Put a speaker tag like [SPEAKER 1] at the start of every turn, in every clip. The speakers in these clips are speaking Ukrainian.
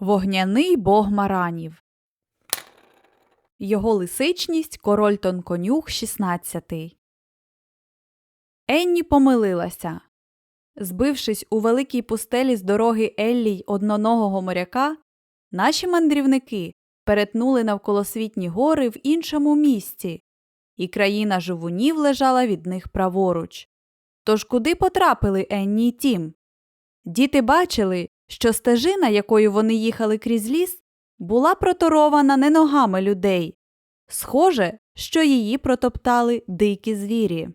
[SPEAKER 1] Вогняний бог маранів. Його лисичність король тонконюх 16. Енні помилилася. Збившись у великій пустелі з дороги Еллі й одноногого моряка, наші мандрівники перетнули навколосвітні гори в іншому місці, і країна живунів лежала від них праворуч. Тож куди потрапили Енні й Тім? Діти бачили, що стежина, якою вони їхали крізь ліс, була проторована не ногами людей. Схоже, що її протоптали дикі звірі.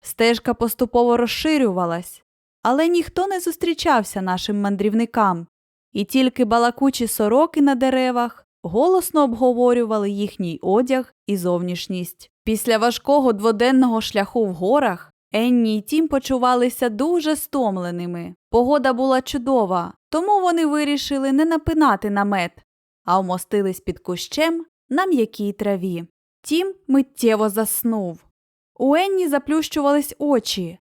[SPEAKER 1] Стежка поступово розширювалась, але ніхто не зустрічався нашим мандрівникам, і тільки балакучі сороки на деревах голосно обговорювали їхній одяг і зовнішність. Після важкого дводенного шляху в горах Енні й Тім почувалися дуже стомленими. Погода була чудова, тому вони вирішили не напинати намет, а вмостились під кущем на м'якій траві. Тім миттєво заснув. У Енні заплющувались очі.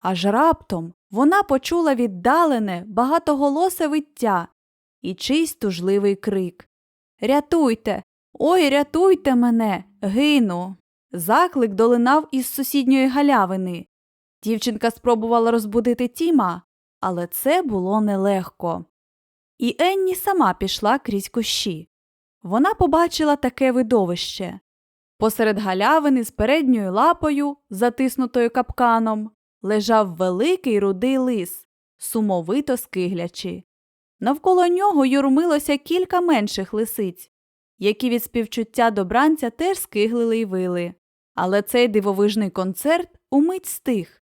[SPEAKER 1] Аж раптом вона почула віддалене, багатоголосе виття і чийсь тужливий крик. Рятуйте! Ой, рятуйте мене! Гину! Заклик долинав із сусідньої галявини. Дівчинка спробувала розбудити Тіма, але це було нелегко. І Енні сама пішла крізь кущі. Вона побачила таке видовище. Посеред галявини з передньою лапою, затиснутою капканом, лежав великий рудий лис, сумовито скиглячи. Навколо нього юрмилося кілька менших лисиць, які від співчуття до бранця теж скиглили й вили. Але цей дивовижний концерт умить стих,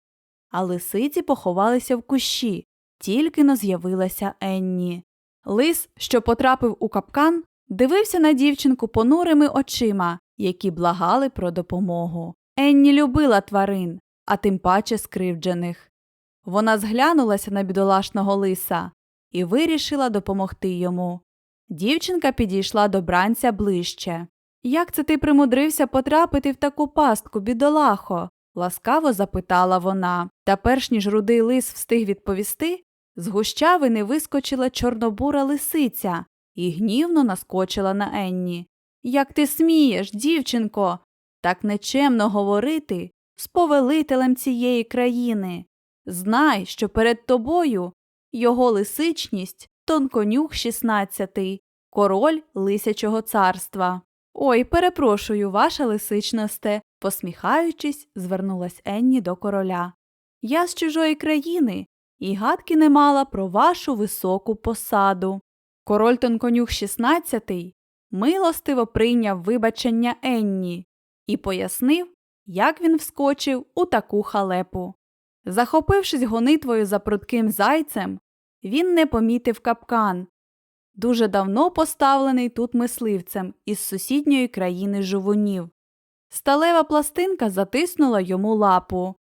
[SPEAKER 1] а лисиці поховалися в кущі, тільки но з'явилася Енні. Лис, що потрапив у капкан, дивився на дівчинку понурими очима, які благали про допомогу. Енні любила тварин, а тим паче скривджених. Вона зглянулася на бідолашного лиса і вирішила допомогти йому. Дівчинка підійшла до бранця ближче. Як це ти примудрився потрапити в таку пастку, бідолахо? ласкаво запитала вона. Та перш ніж рудий лис встиг відповісти, з гущавини вискочила чорнобура лисиця і гнівно наскочила на Енні. Як ти смієш, дівчинко, так нечемно говорити з повелителем цієї країни. Знай, що перед тобою його лисичність тонконюх шістнадцятий, король лисячого царства. Ой, перепрошую, ваша лисичносте, посміхаючись, звернулась Енні до короля. Я з чужої країни і гадки не мала про вашу високу посаду. Король тонконюх шістнадцятий милостиво прийняв вибачення Енні і пояснив, як він вскочив у таку халепу. Захопившись гонитвою за прудким зайцем, він не помітив капкан, дуже давно поставлений тут мисливцем із сусідньої країни жувунів. Сталева пластинка затиснула йому лапу.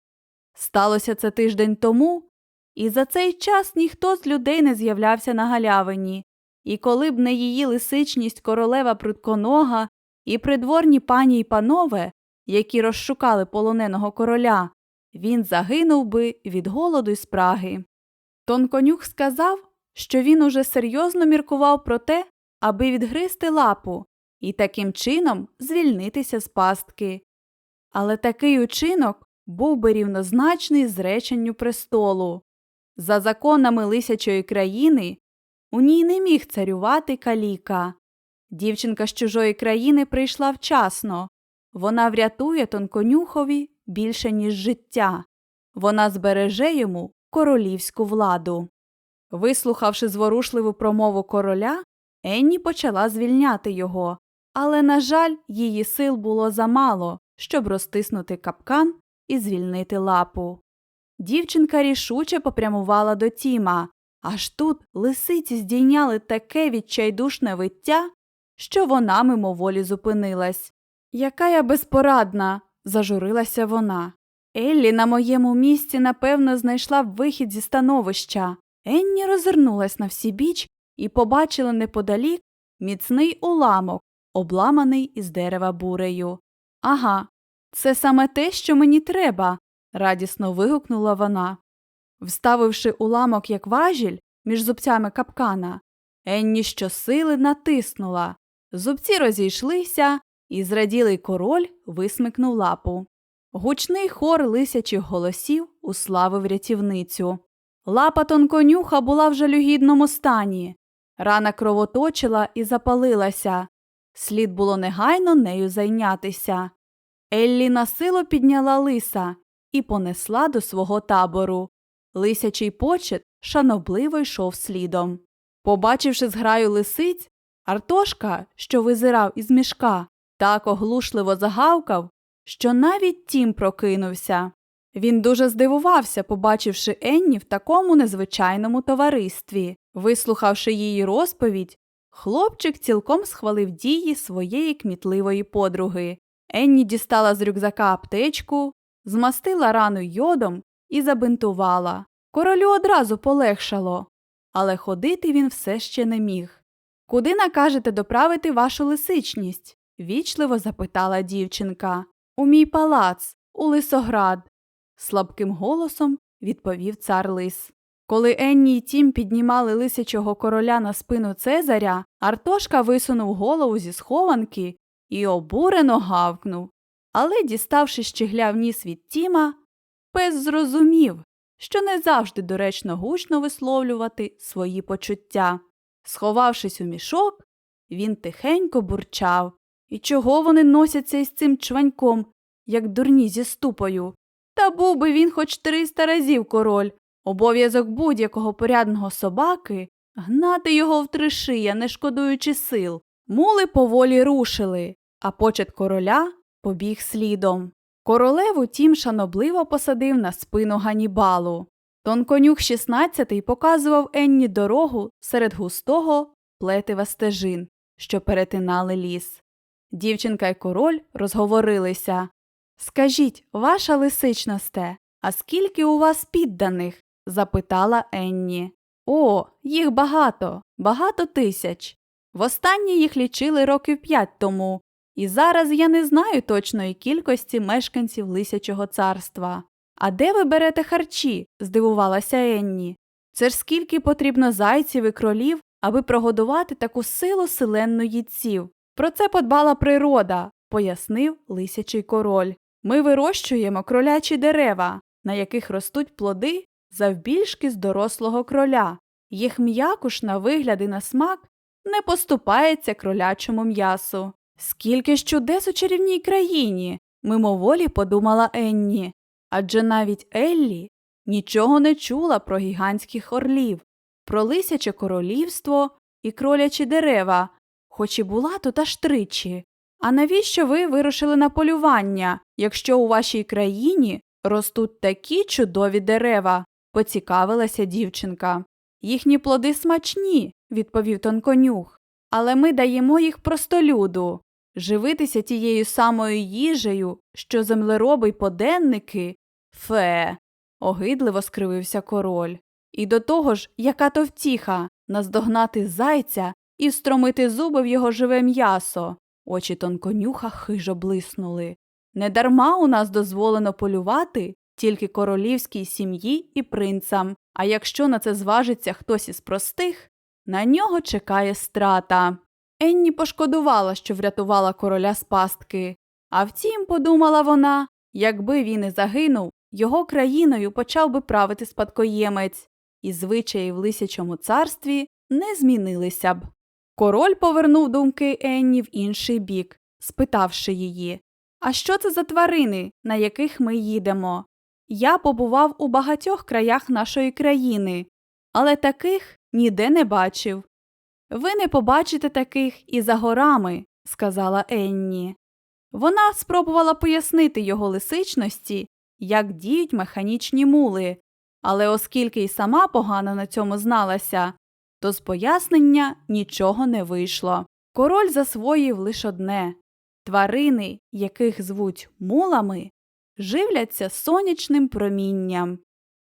[SPEAKER 1] Сталося це тиждень тому, і за цей час ніхто з людей не з'являвся на галявині, і коли б не її лисичність королева прутконога і придворні пані й панове, які розшукали полоненого короля, він загинув би від голоду й спраги. Тонконюх сказав, що він уже серйозно міркував про те, аби відгризти лапу і таким чином звільнитися з пастки. Але такий учинок був би рівнозначний зреченню престолу. За законами лисячої країни у ній не міг царювати каліка. Дівчинка з чужої країни прийшла вчасно. Вона врятує тонконюхові більше, ніж життя. Вона збереже йому королівську владу. Вислухавши зворушливу промову короля, Енні почала звільняти його, але, на жаль, її сил було замало, щоб розтиснути капкан і звільнити лапу. Дівчинка рішуче попрямувала до Тіма, аж тут лисиці здійняли таке відчайдушне виття, що вона мимоволі зупинилась. Яка я безпорадна, зажурилася вона. Еллі на моєму місці, напевно, знайшла вихід зі становища. Енні розвернулась на всі біч і побачила неподалік міцний уламок, обламаний із дерева бурею. Ага, це саме те, що мені треба, радісно вигукнула вона. Вставивши уламок як важіль між зубцями капкана, Енні щосили натиснула. Зубці розійшлися, і зраділий король висмикнув лапу. Гучний хор лисячих голосів уславив рятівницю. Лапа тонконюха була в жалюгідному стані. Рана кровоточила і запалилася. Слід було негайно нею зайнятися. Еллі насилу підняла лиса і понесла до свого табору. Лисячий почет шанобливо йшов слідом. Побачивши зграю лисиць, Артошка, що визирав із мішка, так оглушливо загавкав, що навіть тім прокинувся. Він дуже здивувався, побачивши Енні в такому незвичайному товаристві. Вислухавши її розповідь, хлопчик цілком схвалив дії своєї кмітливої подруги. Енні дістала з рюкзака аптечку, змастила рану йодом і забинтувала. Королю одразу полегшало, але ходити він все ще не міг. Куди накажете доправити вашу лисичність? вічливо запитала дівчинка. У мій палац, у лисоград, слабким голосом відповів цар лис. Коли Енні й Тім піднімали лисячого короля на спину Цезаря, Артошка висунув голову зі схованки і обурено гавкнув. Але, діставши щегляв ніс від Тіма, пес зрозумів, що не завжди доречно гучно висловлювати свої почуття. Сховавшись у мішок, він тихенько бурчав. І чого вони носяться із цим чваньком, як дурні зі ступою? Та був би він хоч триста разів король. Обов'язок будь-якого порядного собаки гнати його в тришия, не шкодуючи сил. Мули поволі рушили, а почет короля побіг слідом. Королеву тім шанобливо посадив на спину Ганібалу. Тонконюх 16 показував Енні дорогу серед густого плетива стежин, що перетинали ліс. Дівчинка й король розговорилися. Скажіть, ваша лисичносте, а скільки у вас підданих? запитала Енні. О, їх багато, багато тисяч. Востаннє їх лічили років п'ять тому, і зараз я не знаю точної кількості мешканців Лисячого царства. А де ви берете харчі? здивувалася Енні. Це ж скільки потрібно зайців і кролів, аби прогодувати таку силу селенну їдців. Про це подбала природа, пояснив лисячий король. Ми вирощуємо кролячі дерева, на яких ростуть плоди завбільшки з дорослого кроля. Їх м'якуш на вигляд і на смак не поступається кролячому м'ясу. Скільки ж чудес у чарівній країні, мимоволі подумала Енні. Адже навіть Еллі нічого не чула про гігантських орлів, про лисяче королівство і кролячі дерева, хоч і була тут аж тричі. А навіщо ви вирушили на полювання, якщо у вашій країні ростуть такі чудові дерева? поцікавилася дівчинка. Їхні плоди смачні, відповів тонконюх, але ми даємо їх простолюду. Живитися тією самою їжею, що землероби й поденники. Фе. огидливо скривився король. І до того ж, яка то втіха наздогнати зайця і встромити зуби в його живе м'ясо. Очі тонконюха хижо блиснули. Недарма у нас дозволено полювати тільки королівській сім'ї і принцам, а якщо на це зважиться хтось із простих, на нього чекає страта. Енні пошкодувала, що врятувала короля з пастки. А втім, подумала вона, якби він і загинув, його країною почав би правити спадкоємець, і звичаї в лисячому царстві не змінилися б. Король повернув думки Енні в інший бік, спитавши її А що це за тварини, на яких ми їдемо? Я побував у багатьох краях нашої країни, але таких ніде не бачив. Ви не побачите таких і за горами, сказала Енні. Вона спробувала пояснити його лисичності, як діють механічні мули, але оскільки й сама погано на цьому зналася, то з пояснення нічого не вийшло. Король засвоїв лише одне тварини, яких звуть мулами, живляться сонячним промінням.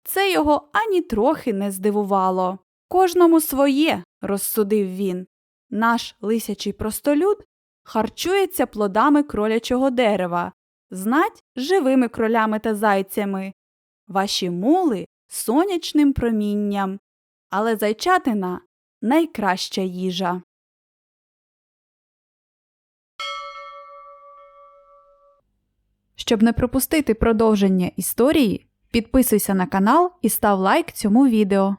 [SPEAKER 1] Це його ані трохи не здивувало. Кожному своє, розсудив він. Наш лисячий простолюд харчується плодами кролячого дерева, знать живими кролями та зайцями, ваші мули сонячним промінням. Але зайчатина найкраща їжа. Щоб не пропустити продовження історії, підписуйся на канал і став лайк цьому відео.